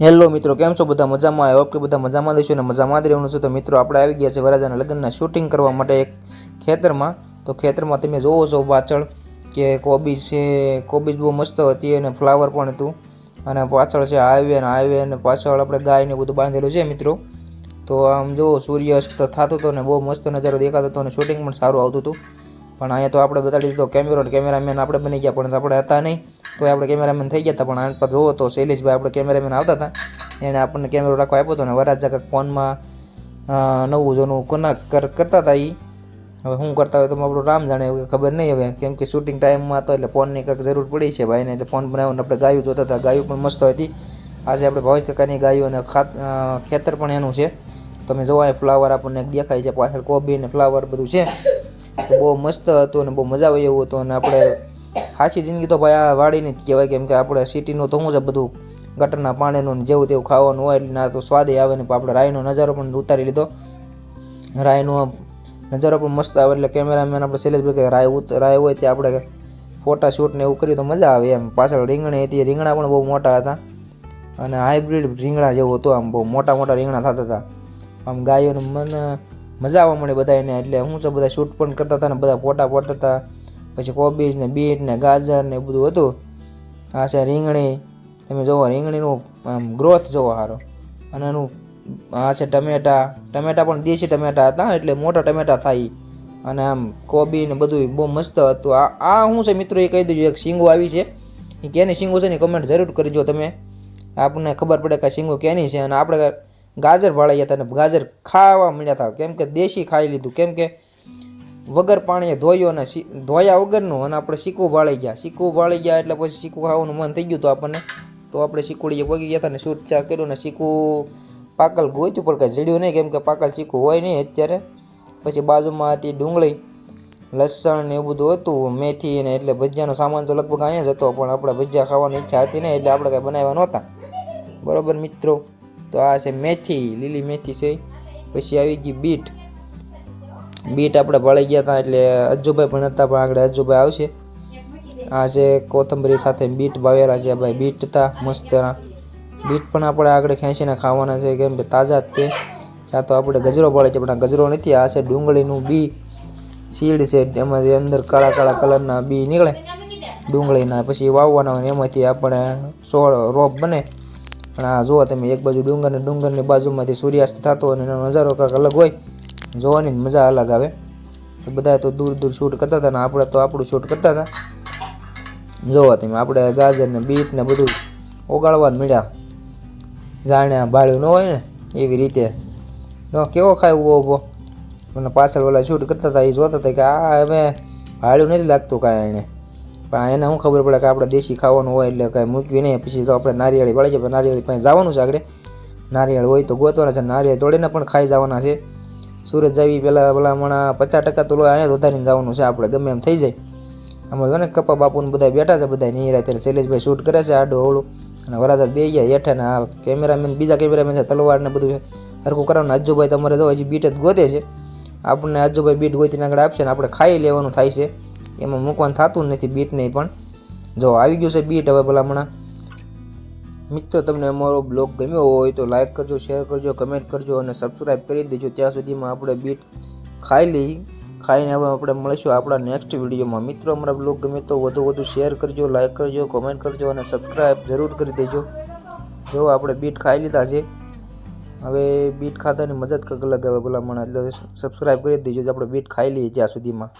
Hello મિત્રો, કેમ છો? બધા મજામાં? આવ્યો કે બધા મજામાં દઈશું અને મજામાં જ રહેવાનું છે. તો મિત્રો, આપણે આવી ગયા છે વરાજાના લગ્નના શૂટિંગ કરવા માટે એક ખેતરમાં. તો ખેતરમાં તમે જોવો છો પાછળ કે કોબીજ છે, કોબીજ બહુ મસ્ત હતી અને ફ્લાવર પણ હતું. અને પાછળ છે હાઈવે અને હાઈવે અને પાછળ આપણે ગાયને બધું બાંધેલું છે મિત્રો. તો આમ જો સૂર્યાસ્ત થતો હતો ને બહુ મસ્ત નજારો દેખાતો હતો અને શૂટિંગ પણ સારું આવતું હતું. પણ અહીંયા તો આપણે બતાડી દીધો કેમેરો કેમેરામેન આપણે બની ગયા, પણ આપણે હતા નહીં. તો આપણે કેમેરામેન થઈ ગયા હતા, પણ આના પર જોવો તો શૈલેષભાઈ આપણે કેમેરામેન આવતા હતા. એણે આપણને કેમેરો રાખવા આપ્યો હતો ને વરાજા કાંઈક ફોનમાં નવું જૂનું કોના કર, કરતા હતા એ હવે શું કરતા હોય તો આપણું રામ જાણે ખબર નહીં હવે. કેમ કે શૂટિંગ ટાઈમમાં હતો એટલે ફોનની કંઈક જરૂર પડી છે ભાઈને, એટલે ફોન બનાવ્યો આપણે ગાયું જોતા હતા. ગાયું પણ મસ્ત હતી. આજે આપણે ભાવેશ કાકાની ગાયું અને ખાત ખેતર પણ એનું છે. તમે જોવા એ ફ્લાવર આપણને દેખાય છે, પાછળ કોબી અને ફ્લાવર બધું છે. બહુ મસ્ત હતું અને બહુ મજા આવે એવું હતું અને આપણે સાચી જિંદગી તો ભાઈ આ વાડીની જ કહેવાય કેમ કે આપણે સિટીનું તો શું છે બધું ગટરના પાણીનું જેવું તેવું ખાવાનું હોય એટલે ના તો સ્વાદે આવે ને આપણે રાયનો નજારો પણ ઉતારી લીધો. રાયનો નજારો પણ મસ્ત આવે એટલે કેમેરામેન આપણે શૈલેષભાઈ કે રાય ઉત રાય હોય ત્યાં આપણે ફોટા શૂટ ને એવું કરીએ તો મજા આવે એમ. પાછળ રીંગણી હતી રીંગણા પણ બહુ મોટા હતા. અને હાઇબ્રિડ રીંગણા જેવું હતું આમ, બહુ મોટા મોટા રીંગણા થતા હતા. આમ ગાયોને મને મજા આવવા મળે બધા એને એટલે શું છે બધા શૂટ પણ કરતા હતા ને બધા ફોટા પડતા હતા. પછી કોબીજ ને બીટ ને ગાજર ને બધું હતું. આ છે રીંગણી. તમે જોવો રીંગણીનું આમ ગ્રોથ જોવો સારો અને એનું આ છે ટમેટા. ટમેટા પણ દેશી ટમેટા હતા એટલે મોટા ટમેટા થાય. અને આમ કોબી ને બધું બહુ મસ્ત હતું. આ આ શું છે મિત્રો એ કહી દેજો, એક શીંગો આવી છે. એ કેની શીંગો છે ને કમેન્ટ જરૂર કરજો તમે. આપણને ખબર પડે કે શીંગો કેની છે. અને આપણે ગાજર ભાળાઈ હતા અને ગાજર ખાવા મળ્યા હતા. કેમ કે દેશી ખાઈ લીધું. કેમ કે વગર પાણીએ ધોયો અને ધોયા વગરનું અને આપણે શીકું ભાળી ગયા. શીકું ભાળી ગયા એટલે પછી શીકું ખાવાનું મન થઈ ગયું હતું આપણને. તો આપણે શીકુડીએ પગી ગયા હતા ને શૂટ ચા કર્યું ને શીકું પાકલ ગોચ્યું પણ કાંઈ જડ્યું નહીં, કેમ કે પાકલ શીકું હોય નહીં અત્યારે. પછી બાજુમાં હતી ડુંગળી, લસણ ને એવું બધું હતું, મેથી ને એટલે ભજીયાનો સામાન તો લગભગ અહીંયા જ હતો, પણ આપણે ભજીયા ખાવાની ઈચ્છા હતી ને એટલે આપણે કાંઈ બનાવ્યા નહોતા. બરાબર મિત્રો? તો આ છે મેથી, લીલી મેથી છે. પછી આવી ગઈ બીટ. બીટ આપણે ભળી ગયા હતા એટલે અજ્જુભાઈ પણ હતા, પણ આગળ અજ્જુભાઈ આવશે. આ જે કોથંબરી સાથે બીટ વાવેલા છે ભાઈ, બીટ હતા મસ્ત બીટ પણ આપણે આગળ ખેંચીને ખાવાના છે, કેમ કે તાજા જ તે. ક્યાં તો આપણે ગજરો પડે છે, પણ આ ગજરો નથી, આ છે ડુંગળીનું બી સીડ છે એમાંથી અંદર કાળા કાળા કલરના બી નીકળે. ડુંગળીના, પછી વાવવાના હોય એમાંથી આપણે સોળ રોપ બને. પણ આ જુઓ તમે, એક બાજુ ડુંગર ને ડુંગરની બાજુમાંથી સૂર્યાસ્ત થતો હોય અને એનો નજારો કાંક અલગ હોય. જોવાની જ મજા અલગ આવે. તો બધા તો દૂર દૂર શૂટ કરતા હતા ને આપણે તો આપણું શૂટ કરતા હતા. જોવા તમે, આપણે ગાજર ને બીટ ને બધું ઓગાળવા જ મળ્યા. જાણે આ ન હોય ને, એવી રીતે. તો કેવો ખાય ઊભો ઊભો? મને પાછળ ઓલા શૂટ કરતા હતા એ જોતા હતા કે આ હવે ભાડ્યું નથી લાગતું કાંઈ એને. પણ એને શું ખબર પડે કે આપણે દેશી ખાવાનું હોય એટલે કાંઈ મૂકવી નહીં, પછી તો આપણે નારિયેળી વળી જાય નારિયેળી પાસે જવાનું છે આગળ. નારિયેળ હોય તો ગોતવાના છે, નારિયેળ તોડીને પણ ખાઈ જવાના છે. સુરત જાવી પહેલાં પેલા હમણાં પચાસ ટકા તો અહીંયા જ વધારીને જવાનું છે આપણે, ગમે એમ થઈ જાય. આમાં જો ને કપા બાપુને બધા બેઠા છે બધા નહીં ત્યારે શૈલેષભાઈ શૂટ કરે છે, આડું અવળું અને વરાજા બે ગયા હેઠે ને આ કેમેરામેન, બીજા કેમેરામેન છે, તલવાર ને બધું હરખું કરવાનું આજુભાઈ તમારે જો હજી બીટ જ ગોતે છે. આપણને આજુભાઈ બીટ ગોતીને આગળ આપશે ને આપણે ખાઈ લેવાનું થાય છે. એમાં મૂકવાનું થતું નથી બીટ નહીં પણ. જો આવી ગયું છે બીટ હવે ભલા હમણાં. મિત્રો, તમને અમારો બ્લોગ ગમ્યો હોય તો લાઈક કરજો શેર કરજો કમેન્ટ કરજો અને સબસ્ક્રાઈબ કરી દેજો. ત્યાં સુધીમાં આપણે બીટ ખાઈ લઈ, ખાઈને હવે આપણે મળીશું આપણા નેક્સ્ટ વિડીયોમાં. મિત્રો, અમારા બ્લોગ ગમે તો વધુ વધુ શેર કરજો લાઈક કરજો કોમેન્ટ કરજો અને સબસ્ક્રાઈબ જરૂર કરી દેજો. જો આપણે બીટ ખાઈ લીધા છે. હવે બીટ ખાતાની મજા જ કંઈક અલગ હવે ભલા મને એટલે સબસ્ક્રાઈબ કરી દેજો, આપણે બીટ ખાઈ લઈએ ત્યાં સુધીમાં.